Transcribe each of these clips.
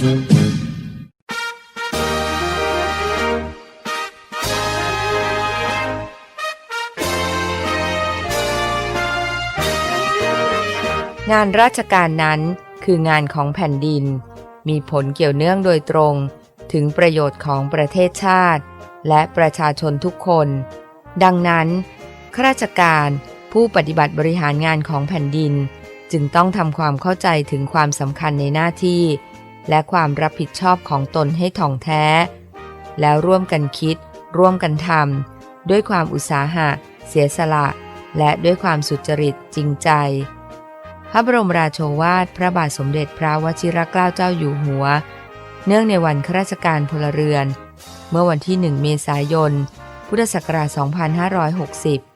งานราชการนั้นคืองานของแผ่นดิน มีผลเกี่ยวเนื่องโดยตรงถึงประโยชน์ของประเทศชาติ และประชาชนทุกคน ดังนั้นข้าราชการผู้ปฏิบัติบริหารงานของแผ่นดิน จึงต้องทำความเข้าใจถึงความสำคัญในหน้าที่ และความรับผิดชอบของตนให้ถ่องแท้ แล้วร่วมกันคิด ร่วมกันทำด้วยความอุตสาหะ เสียสละ และด้วยความสุจริตจริงใจ พระบรมราโชวาท พระบาทสมเด็จพระวชิรเกล้าเจ้าอยู่หัว เนื่องในวันข้าราชการพลเรือน เมื่อวันที่ 1 เมษายน พุทธศักราช 2560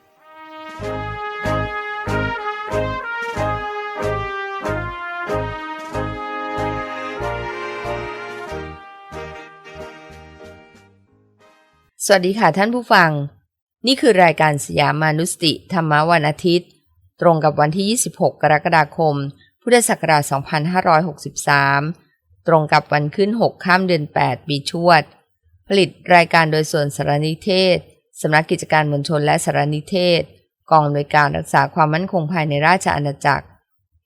สวัสดีค่ะท่านผู้ฟัง นี่คือรายการสยามมานุสติ ธรรมวันอาทิตย์ ตรงกับวันที่ 26 กรกฎาคม พุทธศักราช 2563 ตรงกับวันขึ้น 6 ข้ามเดือน 8 ปีชวด ผลิตรายการโดยส่วนสารนิเทศ สำนักกิจการมวลชนและสารนิเทศ กองอำนวยการรักษาความมั่นคงภายในราชอาณาจักร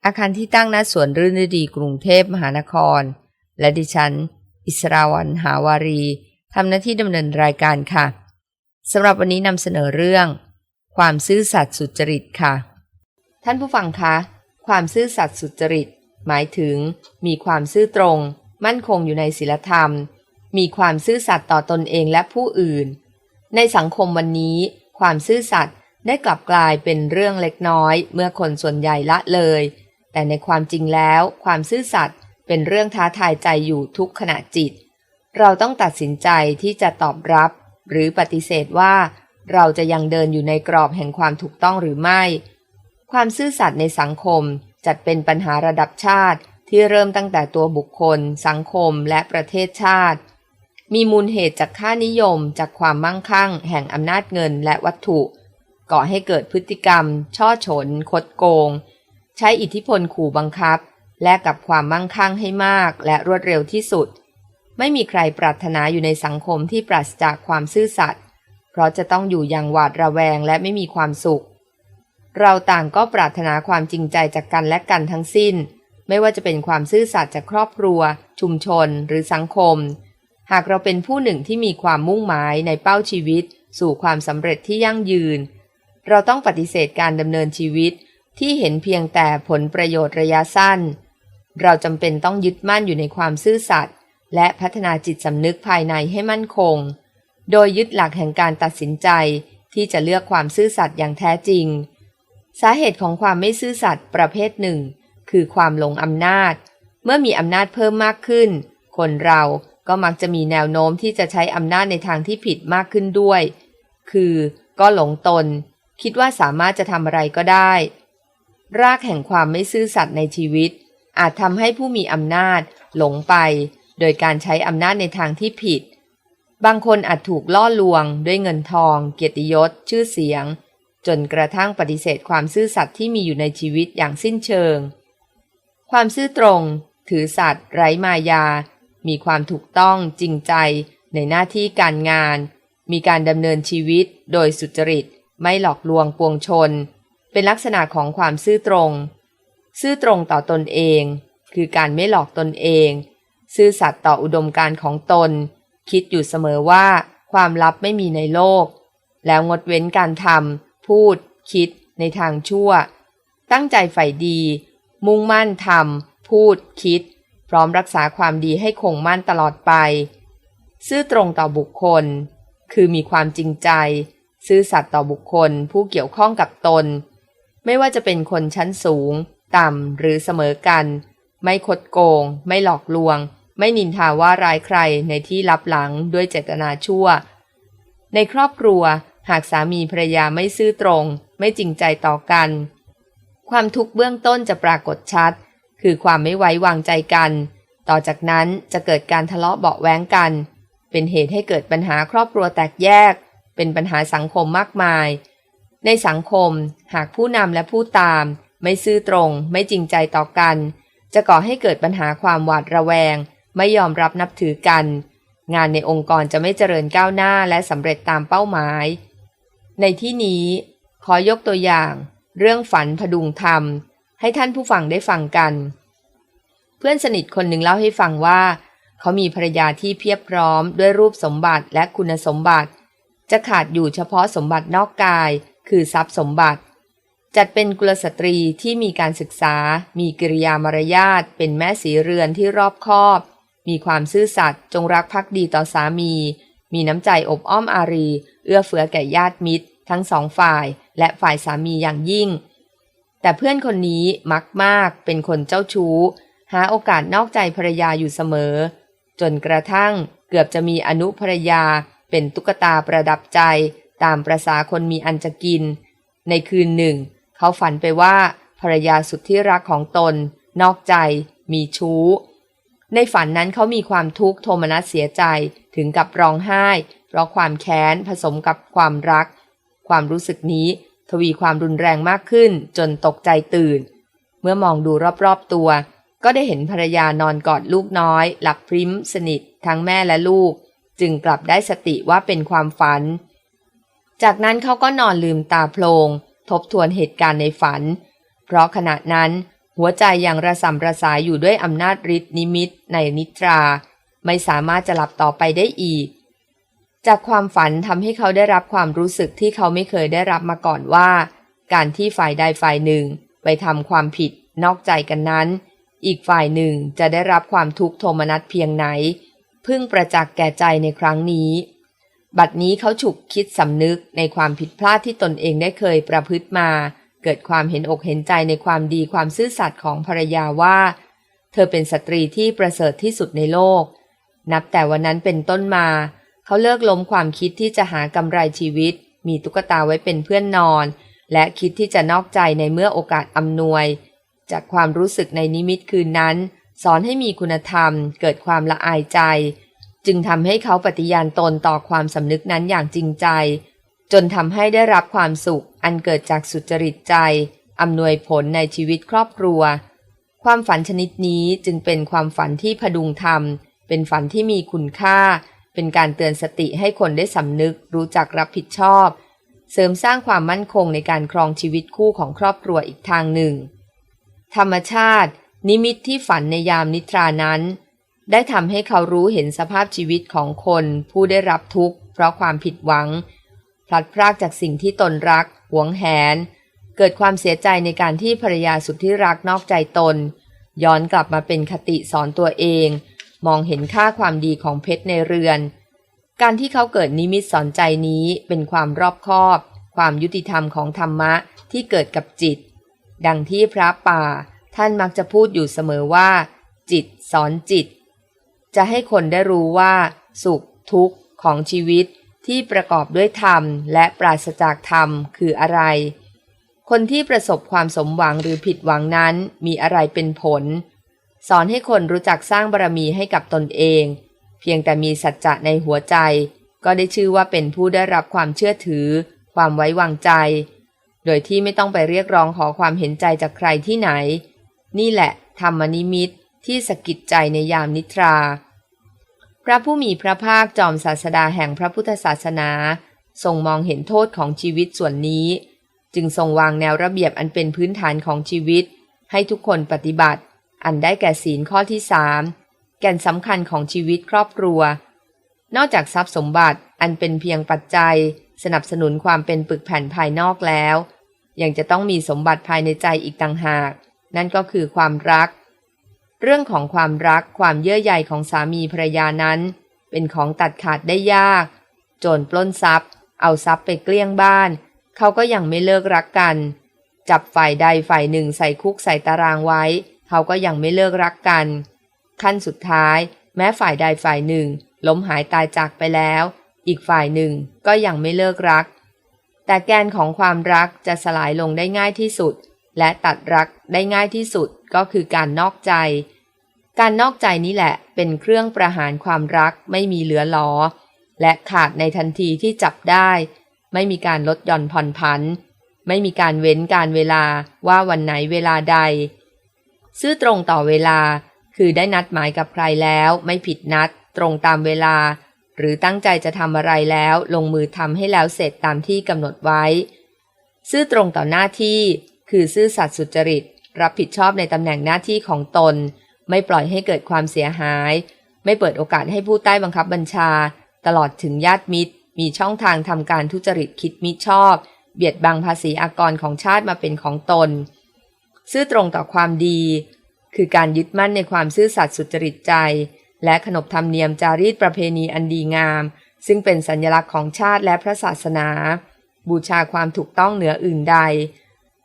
อาคารที่ตั้งณสวนรื่นดีกรุงเทพมหานคร และดิฉัน อิสราวันหาวารี ทำหน้าที่ดำเนินรายการค่ะสำหรับวันนี้นำเสนอเรื่อง ความซื่อสัตย์สุจริตค่ะ ท่านผู้ฟังคะ ความซื่อสัตย์สุจริต หมายถึง มีความซื่อตรง มั่นคงอยู่ในศีลธรรม มีความซื่อสัตย์ต่อตนเองและผู้อื่น ในสังคมวันนี้ ความซื่อสัตย์ได้กลับกลายเป็นเรื่องเล็กน้อย เมื่อคนส่วนใหญ่ละเลย แต่ในความจริงแล้ว ความซื่อสัตย์เป็นเรื่องท้าทายใจอยู่ทุกขณะจิต เราต้องตัดสินใจที่จะตอบรับ หรือปฏิเสธว่า เราจะยังเดินอยู่ในกรอบแห่งความถูกต้องหรือไม่ ความซื่อสัตย์ในสังคมจัดเป็นปัญหาระดับชาติที่เริ่มตั้งแต่ตัวบุคคล สังคมและประเทศชาติ มีมูลเหตุจากค่านิยมจากความมั่งคั่ง แห่งอำนาจเงินและวัตถุ ก่อให้เกิดพฤติกรรม ช่อฉน คดโกง ใช้อิทธิพลขู่บังคับ และกับความมั่งคั่งให้มากและรวดเร็วที่สุด ไม่มีใครปรารถนาอยู่ในสังคมที่ปราศจากความซื่อสัตย์เพราะจะต้องอยู่อย่างหวาดระแวงและไม่มีความสุข เราต่างก็ปรารถนาความจริงใจจากกันและกันทั้งสิ้น ไม่ว่าจะเป็นความซื่อสัตย์จากครอบครัว ชุมชน หรือสังคม หากเราเป็นผู้หนึ่งที่มีความมุ่งหมายในเป้าชีวิต สู่ความสำเร็จที่ยั่งยืน เราต้องปฏิเสธการดำเนินชีวิตที่เห็นเพียงแต่ผลประโยชน์ระยะสั้น เราจำเป็นต้องยึดมั่นอยู่ในความซื่อสัตย์ และพัฒนาจิตสำนึกภายในให้มั่นคง โดยยึดหลักแห่งการตัดสินใจที่จะเลือกความซื่อสัตย์อย่างแท้จริง สาเหตุของความไม่ซื่อสัตย์ประเภทหนึ่ง คือความหลงอำนาจ เมื่อมีอำนาจเพิ่มมากขึ้น คนเราก็มักจะมีแนวโน้มที่จะใช้อำนาจในทางที่ผิดมากขึ้นด้วย คือก็หลงตน คิดว่าสามารถจะทำอะไรก็ได้ รากแห่งความไม่ซื่อสัตย์ในชีวิต อาจทำให้ผู้มีอำนาจ หลงไป โดยการใช้อำนาจในทางที่ผิด บางคนอาจถูกล่อลวงด้วยเงินทอง เกียรติยศ ชื่อเสียง จนกระทั่งปฏิเสธความซื่อสัตย์ที่มีอยู่ในชีวิตอย่างสิ้นเชิง ความซื่อตรง ถือสัตย์ไร้มายา มีความถูกต้องจริงใจในหน้าที่การงาน มีการดำเนินชีวิตโดยสุจริตไม่หลอกลวงปวงชน เป็นลักษณะของความซื่อตรง ซื่อตรงต่อตนเอง คือการไม่หลอกตนเอง ซื่อสัตย์ต่ออุดมการณ์ของตน คิดอยู่เสมอว่าความลับไม่มีในโลก แล้วงดเว้นการทำพูด คิดในทางชั่ว ตั้งใจใฝ่ดี มุ่งมั่นทำพูด คิด พร้อมรักษาความดีให้คงมั่นตลอดไป ซื่อตรงต่อบุคคล คือมีความจริงใจ ซื่อสัตย์ต่อบุคคลผู้เกี่ยวข้องกับตน ไม่ว่าจะเป็นคนชั้นสูง ต่ำหรือเสมอกัน ไม่คดโกง ไม่หลอกลวง ไม่นินทาว่าร้ายใครในที่ลับหลังด้วยเจตนาชั่ว ในครอบครัวหากสามีภรรยาไม่ซื่อตรง ไม่จริงใจต่อกัน ความทุกข์เบื้องต้นจะปรากฏชัด คือความไม่ไว้วางใจกัน ต่อจากนั้นจะเกิดการทะเลาะเบาแว้งกัน เป็นเหตุให้เกิดปัญหาครอบครัวแตกแยก เป็นปัญหาสังคมมากมาย ในสังคมหากผู้นำและผู้ตาม ไม่ซื่อตรง ไม่จริงใจต่อกัน จะก่อให้เกิดปัญหาความหวาดระแวง ไม่ยอมรับนับถือกัน งานในองค์กรจะไม่เจริญก้าวหน้าและสำเร็จตามเป้าหมาย ในที่นี้ขอยกตัวอย่าง เรื่องฝันพดุงธรรม ให้ท่านผู้ฟังได้ฟังกัน เพื่อนสนิทคนหนึ่งเล่าให้ฟังว่า เขามีภรรยาที่เพียบพร้อมด้วยรูปสมบัติและคุณสมบัติ จะขาดอยู่เฉพาะสมบัตินอกกาย คือทรัพย์สมบัติ จัดเป็นกุลสตรีที่มีการศึกษา มีกิริยามารยาทเป็นแม่สีเรือนที่รอบคอบ มีความซื่อสัตย์จงรักภักดีต่อสามี มีน้ำใจอบอ้อมอารี เอื้อเฟื้อแก่ญาติมิตร ทั้งสองฝ่าย และฝ่ายสามีอย่างยิ่ง แต่เพื่อนคนนี้มักมากเป็นคนเจ้าชู้ หาโอกาสนอกใจภรรยาอยู่เสมอ จนกระทั่งเกือบจะมีอนุภรรยา เป็นตุ๊กตาประดับใจ ตามประษาคนมีอันจะกิน ในคืนหนึ่ง เขาฝันไปว่าภรรยาสุดที่รักของตน นอกใจ มีชู้ ในฝันนั้นเขามีความทุกข์โทมนัสเสียใจถึงกับร้องไห้ เพราะความแค้นผสมกับความรัก ความรู้สึกนี้ทวีความรุนแรงมากขึ้นจนตกใจตื่น เมื่อมองดูรอบๆตัว ก็ได้เห็นภรรยานอนกอดลูกน้อย หลับพริ้มสนิท ทั้งแม่และลูก จึงกลับได้สติว่าเป็นความฝัน จากนั้นเขาก็นอนลืมตาโพลงทบทวนเหตุการณ์ในฝัน เพราะขณะนั้น หัวใจอยังระสำระสายอยู่ด้วยอำนาจฤทธิ์นิมิตในนิทรา ไม่สามารถจะหลับต่อไปได้อีก จากความฝันทำให้เขาได้รับความรู้สึกที่เขาไม่เคยได้รับมาก่อนว่า การที่ฝ่ายใดฝ่ายหนึ่งไปทำความผิดนอกใจกันนั้น อีกฝ่ายหนึ่งจะได้รับความทุกข์โทมนัสเพียงไหน พึ่งประจักษ์แก่ใจในครั้งนี้ บัดนี้เขาฉุกคิดสำนึกในความผิดพลาดที่ตนเองได้เคยประพฤติมา เกิดความเห็นอกเห็นใจในความดีความซื่อสัตย์ของภรรยาว่า เธอเป็นสตรีที่ประเสริฐที่สุดในโลก นับแต่วันนั้นเป็นต้นมา เขาเลิกล้มความคิดที่จะหากำไรชีวิต มีตุ๊กตาไว้เป็นเพื่อนนอน และคิดที่จะนอกใจในเมื่อโอกาสอำนวย จากความรู้สึกในนิมิตคืนนั้น สอนให้มีคุณธรรม เกิดความละอายใจ จึงทำให้เขาปฏิญาณตนต่อความสำนึกนั้นอย่างจริงใจ จนทำให้ได้รับความสุขอันเกิดจากสุจริตใจอำนวยผลในชีวิตครอบครัว ความฝันชนิดนี้จึงเป็นความฝันที่พดุงธรรม เป็นฝันที่มีคุณค่า เป็นการเตือนสติให้คนได้สำนึกรู้จักรับผิดชอบ เสริมสร้างความมั่นคงในการครองชีวิตคู่ของครอบครัวอีกทางหนึ่ง ธรรมชาติ นิมิตที่ฝันในยามนิทรานั้น ได้ทำให้เขารู้เห็นสภาพชีวิตของคนผู้ได้รับทุกข์เพราะความผิดหวัง พลัดพรากจากสิ่งที่ตนรัก หวงแหน เกิดความเสียใจในการที่ภรรยาสุดที่รักนอกใจตน ย้อนกลับมาเป็นคติสอนตัวเอง มองเห็นค่าความดีของเพชรในเรือน การที่เขาเกิดนิมิตสอนใจนี้เป็นความรอบคอบ ความยุติธรรมของธรรมะที่เกิดกับจิต ดังที่พระป่า ท่านมักจะพูดอยู่เสมอว่า จิตสอนจิต จะให้คนได้รู้ว่า สุขทุกข์ของชีวิต ที่ประกอบด้วยธรรมและปราศจากธรรมคืออะไร คนที่ประสบความสมหวังหรือผิดหวังนั้นมีอะไรเป็นผล สอนให้คนรู้จักสร้างบารมีให้กับตนเอง เพียงแต่มีสัจจะในหัวใจ ก็ได้ชื่อว่าเป็นผู้ได้รับความเชื่อถือ ความไว้วางใจ โดยที่ไม่ต้องไปเรียกร้องขอความเห็นใจจากใครที่ไหน นี่แหละธรรมนิมิตที่สะกิดใจในยามนิทรา พระผู้มีพระภาคจอมศาสดาแห่งพระพุทธศาสนาทรงมองเห็นโทษของชีวิตส่วนนี้ จึงทรงวางแนวระเบียบอันเป็นพื้นฐานของชีวิต ให้ทุกคนปฏิบัติ อันได้แก่ศีลข้อที่สามแก่นสำคัญของชีวิตครอบครัว นอกจากทรัพย์สมบัติอันเป็นเพียงปัจจัย สนับสนุนความเป็นปึกแผ่นภายนอกแล้ว ยังจะต้องมีสมบัติภายในใจอีกต่างหาก นั่นก็คือความรัก เรื่องของความรักความเยื่อใยของสามีภรรยานั้น เป็นของตัดขาดได้ยาก โจรปล้นทรัพย์ เอาทรัพย์ไปเกลี้ยงบ้าน เขาก็ยังไม่เลิกรักกัน จับฝ่ายใดฝ่ายหนึ่งใส่คุกใส่ตารางไว้ เขาก็ยังไม่เลิกรักกัน ขั้นสุดท้าย แม้ฝ่ายใดฝ่ายหนึ่ง ล้มหายตายจากไปแล้ว อีกฝ่ายหนึ่งก็ยังไม่เลิกรัก แต่แกนของความรักจะสลายลงได้ง่ายที่สุด และตัดรักได้ง่ายที่สุดก็คือการนอกใจ การนอกใจนี้แหละเป็นเครื่องประหารความรักไม่มีเหลือหลอและขาดในทันทีที่จับได้ ไม่มีการลดหย่อนผ่อนผัน ไม่มีการเว้นการเวลาว่าวันไหนเวลาใด ซื่อตรงต่อเวลาคือได้นัดหมายกับใครแล้วไม่ผิดนัดตรงตามเวลา หรือตั้งใจจะทำอะไรแล้วลงมือทำให้แล้วเสร็จตามที่กำหนดไว้ ซื่อตรงต่อหน้าที่ คือซื่อสัตย์สุจริต รับผิดชอบในตำแหน่งหน้าที่ของตน ไม่ปล่อยให้เกิดความเสียหาย ไม่เปิดโอกาสให้ผู้ใต้บังคับบัญชา ตลอดถึงญาติมิตร มีช่องทางทำการทุจริตคิดมิชอบ เบียดบังภาษีอากรของชาติมาเป็นของตน ซื่อตรงต่อความดี คือการยึดมั่นในความซื่อสัตย์สุจริตใจ และขนบธรรมเนียมจารีตประเพณีอันดีงาม ซึ่งเป็นสัญลักษณ์ของชาติและพระศาสนา บูชาความถูกต้องเหนืออื่นใด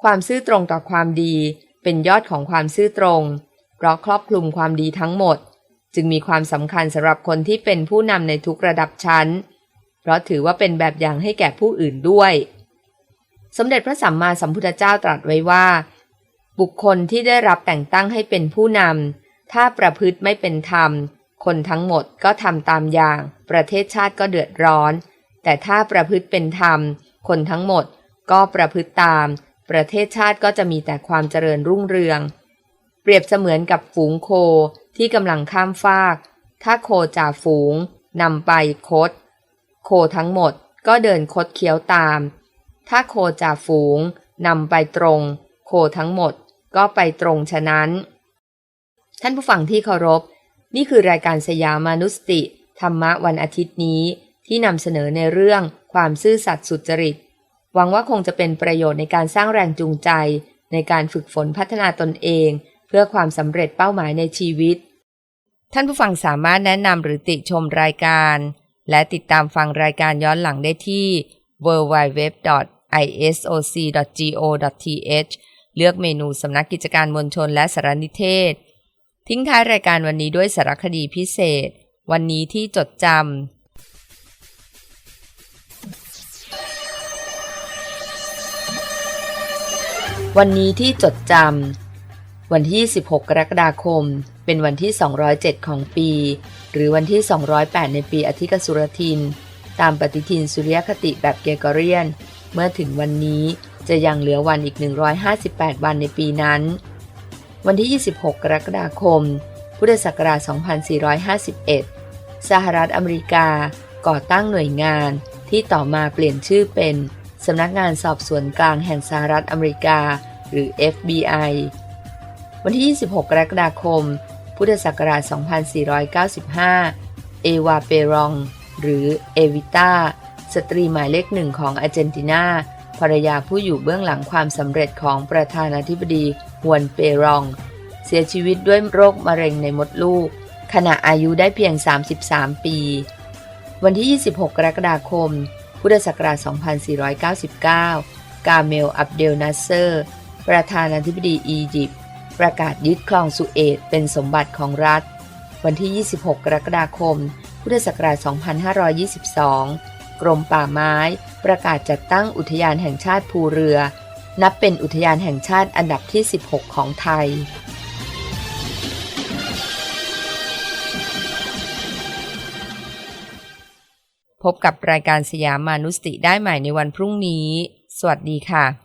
ความซื่อตรงต่อความดี เป็นยอดของความซื่อตรง เพราะครอบคลุมความดีทั้งหมด จึงมีความสำคัญสำหรับคนที่เป็นผู้นำในทุกระดับชั้น เพราะถือว่าเป็นแบบอย่างให้แก่ผู้อื่นด้วย สมเด็จพระสัมมาสัมพุทธเจ้าตรัสไว้ว่า บุคคลที่ได้รับแต่งตั้งให้เป็นผู้นำถ้าประพฤติไม่เป็นธรรม คนทั้งหมดก็ทำตามอย่าง ประเทศชาติก็เดือดร้อน แต่ถ้าประพฤติเป็นธรรม คนทั้งหมดก็ประพฤติตาม ประเทศชาติก็จะมีแต่ความเจริญรุ่งเรือง เปรียบเสมือนกับฝูงโคที่กำลังข้ามฟาก ถ้าโคจ่าฝูงนำไปคด โคทั้งหมดก็เดินคดเคี้ยวตาม ถ้าโคจ่าฝูงนำไปตรง โคทั้งหมดก็ไปตรงฉะนั้น ท่านผู้ฟังที่เคารพ นี่คือรายการสยามานุสติ ธรรมะวันอาทิตย์นี้ที่นำเสนอในเรื่องความซื่อสัตย์สุจริต หวังว่าคงจะเป็นประโยชน์ในการสร้างแรงจูงใจ ในการฝึกฝนพัฒนาตนเอง เพื่อความสำเร็จเป้าหมายในชีวิต ท่านผู้ฟังสามารถแนะนำหรือติชมรายการ และติดตามฟังรายการย้อนหลังได้ที่ www.isoc.go.th เลือกเมนูสำนักกิจการมวลชนและสารนิเทศ ทิ้งท้ายรายการวันนี้ด้วยสารคดีพิเศษ วันนี้ที่จดจำ วันนี้ที่จดจำวันที่ 16 กรกฎาคม เป็นวันที่ 207 ของปี หรือวันที่ 208 ในปีอธิกสุรทิน ตามปฏิทินสุริยคติแบบเกกเรียน เมื่อถึงวันนี้จะยังเหลือวันอีก 158 วันในปีนั้น วันที่ 26 กรกฎาคม พุทธศักราช 2451 สหรัฐอเมริกาก่อตั้งหน่วยงานที่ต่อมาเปลี่ยนชื่อเป็น สำนักงานสอบสวนกลางแห่งสหรัฐอเมริกา หรือ FBI วันที่ 26 กรกฎาคม พุทธศักราช 2495 เอวาเปรอง หรือเอวิต้าสตรีหมายเลขหนึ่งของอาร์เจนตินาภรรยาผู้อยู่เบื้องหลังความสำเร็จของประธานาธิบดีฮวนเปรอง เสียชีวิตด้วยโรคมะเร็งในมดลูก ขณะอายุได้เพียง 33 ปี วันที่ 26 กรกฎาคม พุทธศักราช 2499 กาเมล อับเดลนัสเซอร์ ประธานาธิบดีอียิปต์ประกาศยึดคลองสุเอตเป็นสมบัติของรัฐ วันที่ 26 กรกฎาคม พุทธศักราช 2522 กรมป่าไม้ประกาศจัดตั้งอุทยานแห่งชาติภูเรือ นับเป็นอุทยานแห่งชาติอันดับที่ 16 ของไทย พบกับรายการสยามมานุสติได้ใหม่ในวันพรุ่งนี้ สวัสดีค่ะ